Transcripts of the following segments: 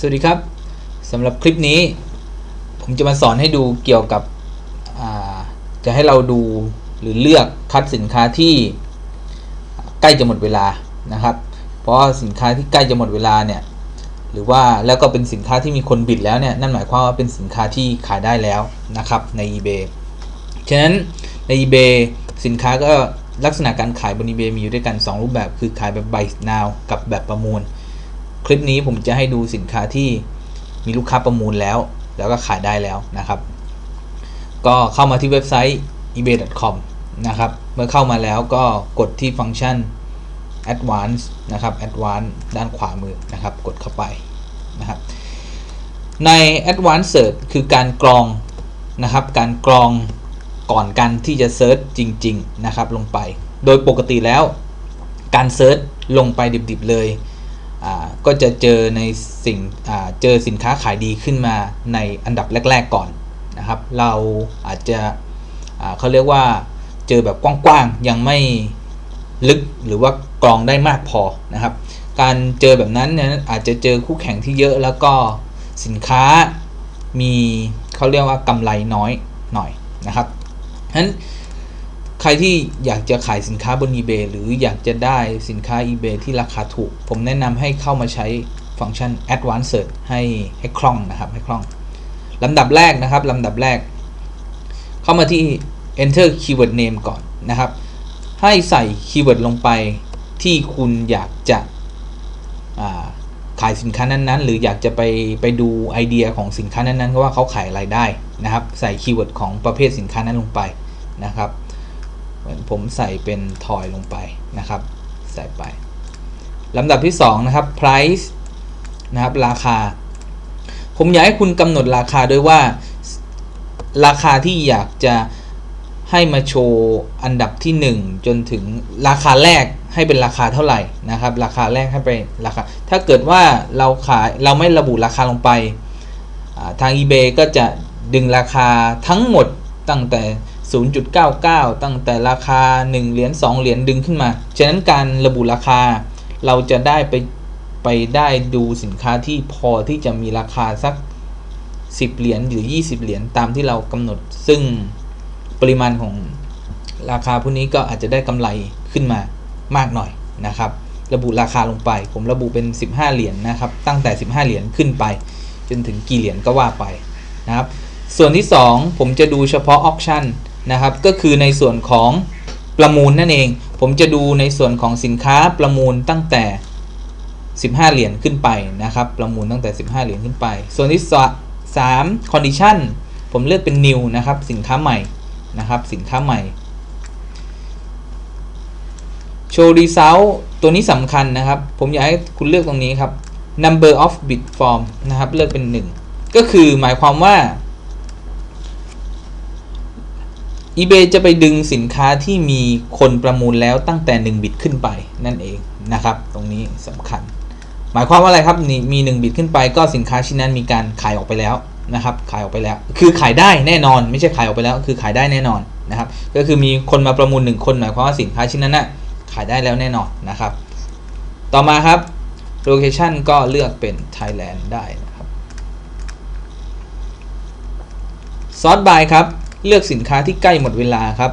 สวัสดีครับสำหรับคลิปนี้ ผมจะมาสอนให้ดูเกี่ยวกับจะให้เราดูหรือเลือกคัดสินค้าที่ใกล้จะหมดเวลานะครับ เพราะสินค้าที่ใกล้จะหมดเวลาเนี่ยหรือว่าแล้วก็เป็นสินค้าที่มีคนบิดแล้วเนี่ยนั่นหมายความว่าเป็นสินค้าที่ขายได้แล้วนะครับใน eBay ฉะนั้นใน eBay สินค้าก็ลักษณะการขายบน eBay มีอยู่ด้วยกัน 2 รูปแบบ คือขายแบบ buy now กับแบบประมูล คลิปนี้ผมจะให้ดูสินค้าที่มีลูกค้าประมูลแล้ว แล้วก็ขายได้แล้วนะครับ ก็เข้ามาที่เว็บไซต์ ebay.com นะครับ เมื่อเข้ามาแล้วก็กดที่ฟังก์ชัน advance นะครับ advance ด้านขวามือนะครับ กดเข้าไปนะครับ ใน advance search คือการกรองนะครับ การกรองก่อนกันที่จะเซิร์ชจริง ๆ นะครับ ลงไป โดยปกติแล้ว การเซิร์ชลงไปดิบๆเลย ก็จะเจอในสิ่งเจอสินค้าขายดีขึ้นมาในอันดับแรก ๆก่อนนะครับ เราอาจจะเขาเรียกว่าเจอแบบกว้างๆยังไม่ลึกหรือว่ากรองได้มากพอนะครับ การเจอแบบนั้นเนี่ยอาจจะเจอคู่แข่งที่เยอะแล้วก็สินค้ามีเขาเรียกว่ากำไรน้อยหน่อยนะครับฉะนั้น ใครที่อยากจะขายสินค้าบน eBay หรืออยากจะได้สินค้า eBay ที่ราคาถูก ผมแนะนำให้เข้ามาใช้ฟังก์ชัน Advanced Search ให้ให้คล่องนะครับให้คล่องลำดับแรกนะครับลำดับแรก เข้ามาที่ Enter Keyword Name ก่อนนะครับ ให้ใส่คีย์เวิร์ดลงไปที่คุณอยากจะาขายสินค้านั้นๆ หรืออยากจะไปไปดูไอเดียของสินค้านั้นๆว่าเขาขายอะไรได้นะครับ ใส่คีย์เวิร์ดของประเภทสินค้านั้นลงไปนะครับ มือนผมใส่เป็นทอยลงไปนะครับ ใส่ไปลำดับที่ 2 นะครับ price นะครับ ราคา ผมอยากให้คุณกำหนดราคาด้วยว่า ราคาที่อยากจะให้มาโชว์อันดับที่ 1 จนถึงราคาแรกให้เป็นราคาเท่าไหร่นะครับ ราคาแรกให้เป็นราคา ถ้าเกิดว่าเราขายเราไม่ระบุราคาลงไป ทาง eBay ก็จะดึงราคาทั้งหมดตั้งแต่ 0.99 ตั้งแต่ราคา 1 เหรียญ2เหรียญดึงขึ้นมา ฉะนั้นการระบุราคาเราจะได้ไปไปได้ดูสินค้าที่พอที่จะมีราคาสัก 10 เหรียญหรือ 20 เหรียญตามที่เรากำหนด ซึ่งปริมาณของราคาพวกนี้ก็อาจจะได้กำไรขึ้นมามากหน่อยนะครับ ระบุราคาลงไป ผมระบุเป็น 15 เหรียญนนะครับ ตั้งแต่ 15 เหรียญขึ้นไป จนถึงกี่เหรียญก็ว่าไปนะครับ ส่วนที่ 2 ผมจะดูเฉพาะออ t ชั่น นะครับ ก็คือในส่วนของประมูลนั่นเอง ผมจะดูในส่วนของสินค้าประมูลตั้งแต่ 15 เหรียญขึ้นไปนะครับ ประมูลตั้งแต่ 15 เหรียญขึ้นไป ส่วนที่3 condition ผมเลือกเป็น new นะครับ สินค้าใหม่นะครับ สินค้าใหม่ show result ตัวนี้สำคัญนะครับ ผมอยากให้คุณเลือกตรงนี้ครับ number of bid form นะครับ เลือกเป็น 1 ก็คือหมายความว่า eBay จะไปดึงสินค้าที่มีคนประมูลแล้วตั้งแต่ 1 บิตขึ้นไปนั่นเองนะครับ ตรงนี้สำคัญ หมายความว่าอะไรครับนี่มี 1 บิตขึ้นไป ก็สินค้าชิ้นนั้นมีการขายออกไปแล้วนะครับ ขายออกไปแล้ว คือขายได้แน่นอน ไม่ใช่ขายออกไปแล้ว คือขายได้แน่นอนนะครับ ก็คือมีคนมาประมูล 1 คนหมายความว่าสินค้าชิ้นนั้นนะ่ะขายได้แล้วแน่นอนนะครับ ต่อมาครับ location ก็เลือกเป็น Thailand ได้นะครับ sort by ครับ เลือกสินค้าที่ใกล้หมดเวลาครับ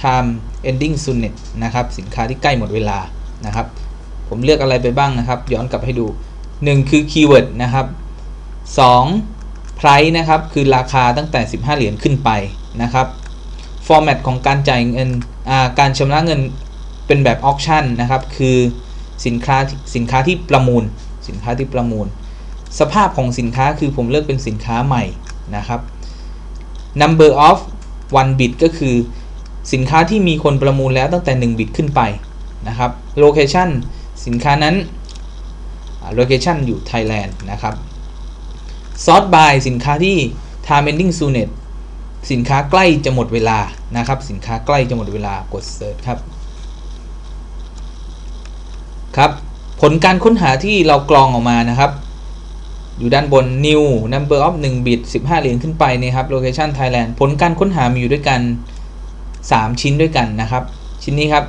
time ending soon นะครับสินค้าที่ใกล้หมดเวลานะครับ ผมเลือกอะไรไปบ้างนะครับ ย้อนกลับให้ดู 1 คือ keyword นะครับ2 price นะครับคือราคาตั้งแต่ 15 เหรียญขึ้นไปนะครับ format ของการจ่ายเงินการชำระเงินเป็นแบบ auction นะครับ คือสินค้าสินค้าที่ประมูล สินค้าที่ประมูล สภาพของสินค้าคือผมเลือกเป็นสินค้าใหม่นะครับ number of one bit ก็คือ สินค้าที่มีคนประมูลแล้วตั้งแต่ 1 บิตขึ้นไปนะครับ location สินค้านั้น location อยู่ Thailand นะครับ sort by สินค้าที่ time ending soon สินค้าใกล้จะหมดเวลานะครับ สินค้าใกล้จะหมดเวลากด search ครับครับ ผลการค้นหาที่เรากรองออกมานะครับ อยู่ด้านบน new number of 1 bit 15 เหรียญขึ้นไปนี่ครับ location Thailand ผลการค้นหามีอยู่ด้วยกัน 3 ชิ้นด้วยกันนะครับ ชิ้นนี้ครับ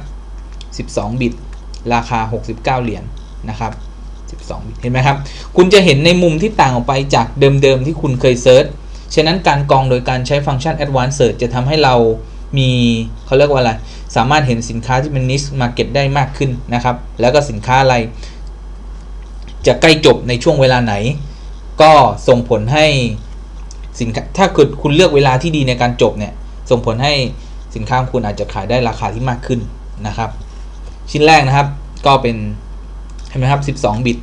12 บิต ราคา 69 เหรียญนะครับ 12 บิต เห็นไหมครับ คุณจะเห็นในมุมที่ต่างออกไปจากเดิมๆ ที่คุณเคยเซิร์ช ฉะนั้นการกรองโดยการใช้ฟังก์ชัน Advanced Search จะทำให้เรามีเขาเรียกว่าอะไร สามารถเห็นสินค้าที่เป็น niche market ได้มากขึ้นนะครับ แล้วก็สินค้าอะไร จะใกล้จบในช่วงเวลาไหน ก็ส่งผลให้สินค้าถ้าเกิดคุณเลือกเวลาที่ดีในการจบเนี่ยส่งผลให้สินค้าของคุณอาจจะขายได้ราคาที่มากขึ้นนะครับ ชิ้นแรกนะครับก็เป็นเห็นไหมครับ 12 บิต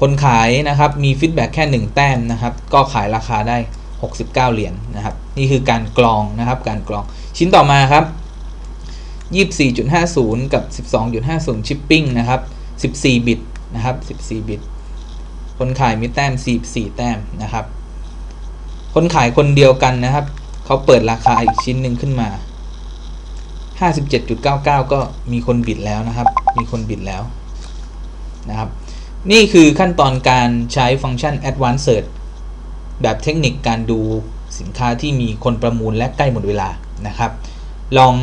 คนขายนะครับมีฟีดแบ็กแค่ 1 แต้มนะครับ ก็ขายราคาได้ 69 เหรียญนนะครับ นี่คือการกรองนะครับการกรองชิ้นต่อมาครับ 24.50 กับ 12.50 ชิปปิ้งนะครับ 14 บิตนะครับ 14 บิต คนขายมีแต้ม44แต้มนะครับ คนขายคนเดียวกันนะครับ เขาเปิดราคาอีกชิ้นหนึ่งขึ้นมา 57.99 ก็มีคนบิดแล้วนะครับ มีคนบิดแล้วนะครับ นี่คือขั้นตอนการใช้ฟังก์ชัน Advanced Search แบบเทคนิคการดูสินค้าที่มีคนประมูลและใกล้หมดเวลานะครับ ลอง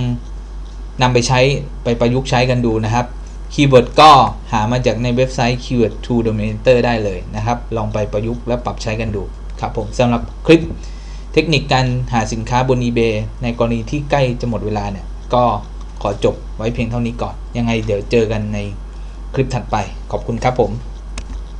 นำไปใช้ไปประยุกต์ใช้กันดูนะครับ คีย์เวิร์ดก็หามาจากในเว็บไซต์ keyword to dominator ได้เลยนะครับ ลองไปประยุกต์และปรับใช้กันดูครับผมสำหรับคลิปเทคนิคการหาสินค้าบน eBay ในกรณีที่ใกล้จะหมดเวลาเนี่ย ก็ขอจบไว้เพียงเท่านี้ก่อน ยังไงเดี๋ยวเจอกันในคลิปถัดไป ขอบคุณครับผม